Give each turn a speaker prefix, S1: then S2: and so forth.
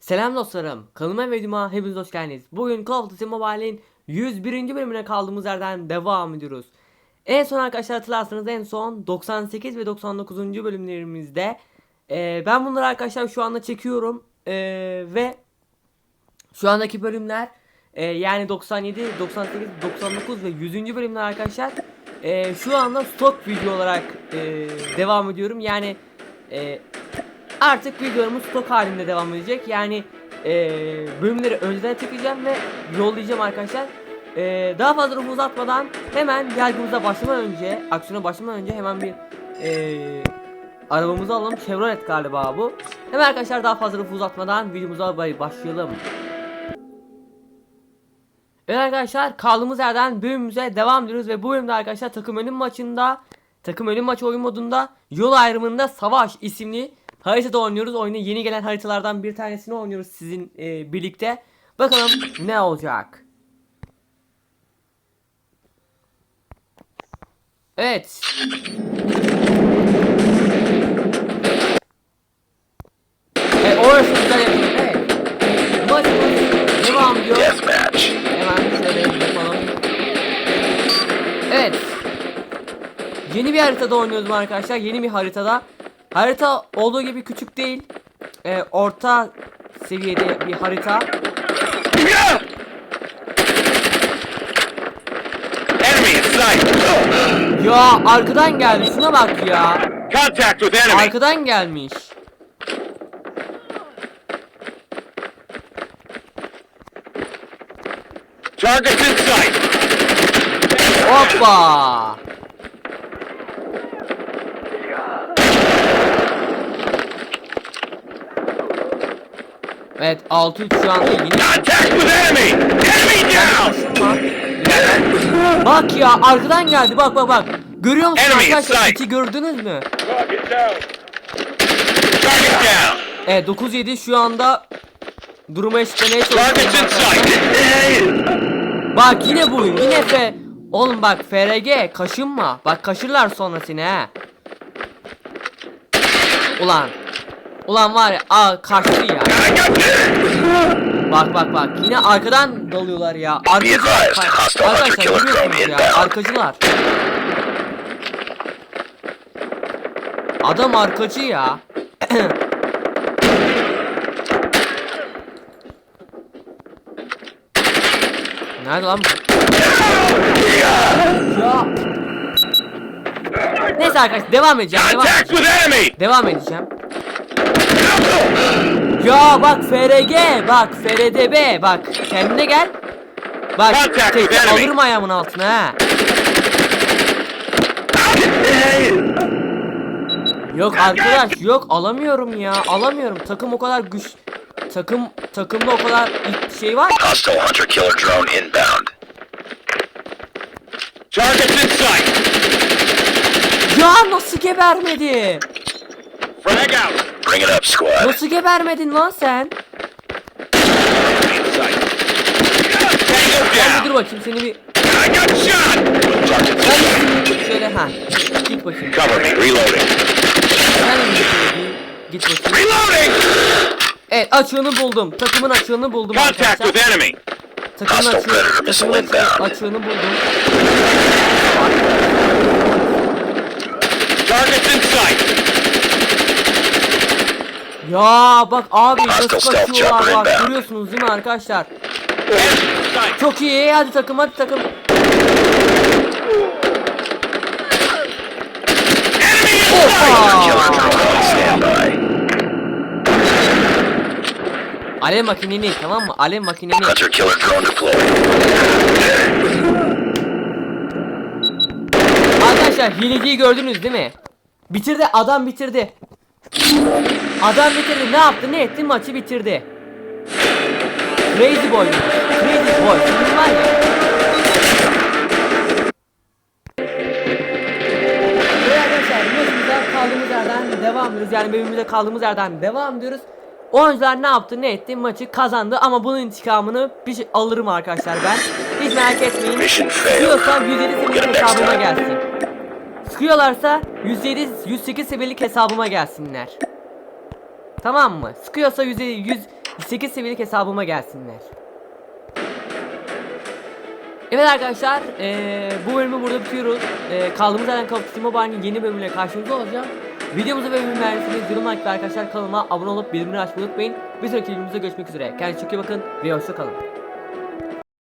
S1: Selam dostlarım. Kanalıma ve videoma hepiniz hoş geldiniz. Bugün Call of Duty Mobile'in 101. bölümüne kaldığımız yerden devam ediyoruz. En son arkadaşlar hatırlarsanız en son 98 ve 99. bölümlerimizde eee, ben bunları arkadaşlar şu anda çekiyorum Eee, ve şu andaki bölümler eee, yani 97, 98, 99 ve 100. bölümler arkadaşlar eee, şu anda stok video olarak eee, devam ediyorum. Yani eee artık videolarımız stok halinde devam edecek. Yani eee, bölümleri önceden çekeceğim ve yollayacağım arkadaşlar. Eee, daha fazla lafı uzatmadan hemen yargımıza başlamadan önce, aksiyona başlamadan önce hemen bir eee arabamızı alalım. Chevrolet galiba bu. Hemen arkadaşlar daha fazla lafı uzatmadan videomuza başlayalım. Evet arkadaşlar kaldığımız yerden bölümümüze devam ediyoruz ve bu bölümde arkadaşlar takım ölüm maçında takım ölüm maçı oyun modunda yol ayrımında savaş isimli haritada oynuyoruz. Oyuna yeni gelen haritalardan bir tanesini oynuyoruz sizin e, birlikte. Bakalım ne olacak. Evet. Evet orası güzel yapıyor. Evet. Maçımız devam ediyor.
S2: Deathmatch.
S1: Hemen şöyle yapalım. Evet. Yeni bir haritada oynuyoruz arkadaşlar. Yeni bir haritada. Harita olduğu gibi küçük değil. Ee, orta seviyede bir harita. Ya arkadan geldi. Şuna bak ya.
S2: Contact with enemy.
S1: Arkadan gelmiş.
S2: Targets in sight.
S1: Hoppa. Evet 6-3 şu anda yeni
S2: Contact with enemy. Enemy down.
S1: Bak ya arkadan geldi bak bak bak. Görüyor musun
S2: Enemy in
S1: arkadaşlar? İki gördünüz mü?
S2: Target down. Target down.
S1: Evet 9-7 şu anda durumu eşitlemeye çalışıyorum. Bak yine bu yine F. Oğlum bak FRG kaşınma. Bak kaşırlar sonra seni he. Ulan. Ulan var ya aa kaçtı ya. Bak bak bak yine arkadan dalıyorlar ya. Arkacılar. Arkadaşlar görüyorsunuz ya arkacılar. Adam arkacı ya. Nerede lan bu? Ya. Neyse arkadaşlar devam edeceğim. Devam edeceğim. Devam edeceğim. Ya bak FRG bak FRDB bak kendine gel. Bak
S2: Contact with enemy.
S1: alırım ayağımın altına ha. Yok arkadaş yok alamıyorum ya alamıyorum takım o kadar güç takım takımda o kadar şey var
S2: Hostile hunter killer drone inbound. Targets in sight.
S1: ya nasıl gebermedi
S2: Frag out. Bring it up, squad.
S1: nasıl gebermedin lan sen.
S2: Tango
S1: Hadi dur bakayım seni bir
S2: I got shot.
S1: Şöyle ha git bakayım
S2: Cover me. Reloading.
S1: ben de bir git bakayım
S2: Reloading.
S1: Evet açığını buldum. Takımın açığını buldum
S2: Contact
S1: arkadaşlar.
S2: with enemy.
S1: Takımın
S2: Hostile predator missile
S1: takımın açığı,
S2: inbound.
S1: açığını buldum.
S2: Targets in sight.
S1: Ya bak abi nasıl kaçıyorlar bak görüyorsunuz değil mi arkadaşlar? Çok iyi hadi takım hadi takım. Alev makineni tamam mı? Alev makineni. Arkadaşlar hileciyi gördünüz değil mi? Bitirdi adam bitirdi. Adam bitirdi ne yaptı ne etti maçı bitirdi. Crazy boy. Crazy boy. Senin var ya. Arkadaşlar maçımıza kaldığımız yerden devam ediyoruz. Yani bölümümüze kaldığımız yerden devam ediyoruz. Oyuncular ne yaptı ne etti maçı kazandı ama bunun intikamını bir şey alırım arkadaşlar ben. Hiç merak etmeyin. Sıkıyorsa 107 seviyelik hesabıma gelsin. Sıkıyorlarsa 107 108 seviyelik hesabıma gelsinler. Tamam mı? Sıkıyorsa 100 100 8 seviyelik hesabıma gelsinler. Evet arkadaşlar eee, bu bölümü burada bitiriyoruz. Eee kaldığımız yerden Duty Mobile'in yeni bölümüyle karşınızda olacağım. Videomuzu ve bölümü beğendiyseniz yorum like ve arkadaşlar kanalıma abone olup bildirimleri açmayı unutmayın. Bir sonraki videomuzda görüşmek üzere. Kendinize çok iyi bakın ve hoşça kalın.